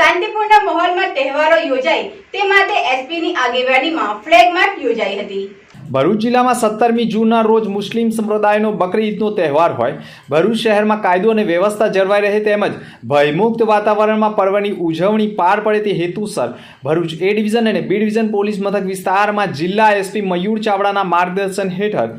શાંતિપૂર્ણ માહોલમાં તહેવારો યોજાય તે માટે એસપીની આગેવાનીમાં ફ્લેગ માર્ચ યોજાઈ હતી. ભરૂચ જિલ્લામાં સત્તરમી જૂનના રોજ મુસ્લિમ સંપ્રદાયનો બકરી ઈદનો તહેવાર હોય. ભરૂચ શહેરમાં કાયદો અને વ્યવસ્થા જળવાઈ રહે તેમજ ભયમુક્ત વાતાવરણમાં પર્વની ઉજવણી પાર પડે તે હેતુસર ભરૂચ એ ડિવિઝન અને બી ડિવિઝન પોલીસ મથક વિસ્તારમાં જિલ્લા એસપી મયુર ચાવડાના માર્ગદર્શન હેઠળ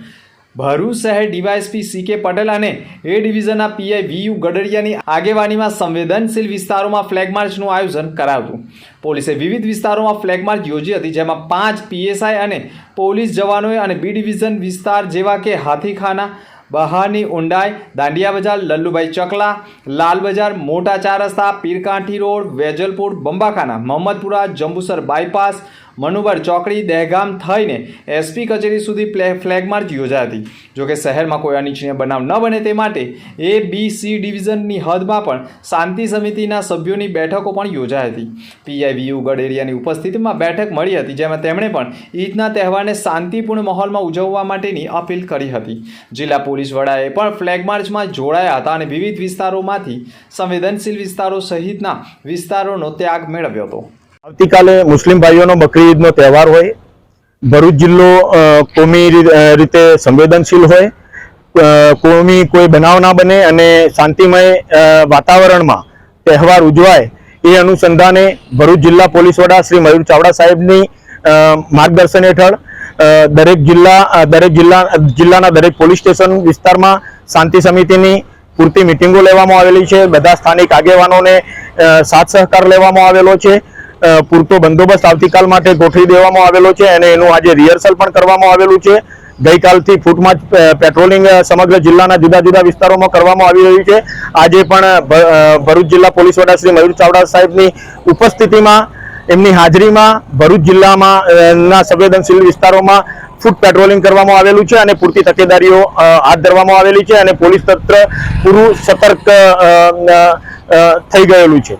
ભરૂચ શહેર ડીવાયએસપી સી કે પટેલ અને એ ડિવિઝનના પીઆઈ વીયુ ગડરિયાની આગેવાનીમાં સંવેદનશીલ વિસ્તારોમાં ફ્લેગ માર્ચનું આયોજન કરાવ્યું પોલીસે વિવિધ વિસ્તારોમાં ફ્લેગ માર્ચ યોજી હતી, જેમાં પાંચ પીએસઆઈ અને પોલીસ જવાનોએ અને બી ડિવિઝન વિસ્તાર જેવા કે હાથીખાના, બહારની ઊંડાઈ, દાંડિયા બજાર, લલ્લુભાઈ ચકલા, લાલ બજાર, મોટા ચાર રસ્તા, પીરકાંઠી રોડ, વેજલપુર, બંબાખાના, મોહમ્મદપુરા, જંબુસર બાયપાસ મનુબર ચોકડી દહેગામ થઈને એસપી કચેરી સુધી ફ્લેગ માર્ચ યોજાઈ હતી. જોકે શહેરમાં કોઈ અનિચ્છનીય બનાવ ન બને તે માટે એ બી સી ડિવિઝનની હદમાં પણ શાંતિ સમિતિના સભ્યોની બેઠકો પણ યોજાઈ હતી. પીઆઈ વીયુ એરિયાની ઉપસ્થિતિમાં બેઠક મળી હતી, જેમાં તેમણે પણ ઈદના તહેવારને શાંતિપૂર્ણ માહોલમાં ઉજવવા માટેની અપીલ કરી હતી. જિલ્લા પોલીસ વડાએ પણ ફ્લેગ માર્ચમાં જોડાયા હતા અને વિવિધ વિસ્તારોમાંથી સંવેદનશીલ વિસ્તારો સહિતના વિસ્તારોનો ત્યાગ મેળવ્યો હતો. આવતીકાલે મુસ્લિમ ભાઈઓનો બકરી ઈદનો તહેવાર હોય, ભરૂચ જિલ્લો કોમી રીતે સંવેદનશીલ હોય કોમી કોઈ બનાવ ના બને અને શાંતિમય વાતાવરણમાં તહેવાર ઉજવાય એ અનુસંધાને ભરૂચ જિલ્લા પોલીસ વડા શ્રી મયુર ચાવડા સાહેબની માર્ગદર્શન હેઠળ દરેક જિલ્લા દરેક જિલ્લા જિલ્લાના દરેક પોલીસ સ્ટેશન વિસ્તારમાં શાંતિ સમિતિની પૂરતી મિટિંગો લેવામાં આવેલી છે. બધા સ્થાનિક આગેવાનોને સાથ સહકાર લેવામાં આવેલો છે. પૂરતો બંદોબસ્ત આવતીકાલ માટે ગોઠવી દેવામાં આવેલો છે અને એનું આજે રિહર્સલ પણ કરવામાં આવેલું છે. ગઈકાલથી ફૂટમાં પેટ્રોલિંગ સમગ્ર જિલ્લાના જુદા જુદા વિસ્તારોમાં કરવામાં આવી રહ્યું છે. આજે પણ ભરૂચ જિલ્લા પોલીસ વડા શ્રી મયુર ચાવડા સાહેબની ઉપસ્થિતિમાં, એમની હાજરીમાં ભરૂચ જિલ્લામાં ના સંવેદનશીલ વિસ્તારોમાં ફૂટ પેટ્રોલિંગ કરવામાં આવેલું છે અને પૂરતી તકેદારીઓ હાથ ધરવામાં આવેલી છે અને પોલીસ તંત્ર પૂરું સતર્ક થઈ ગયેલું છે.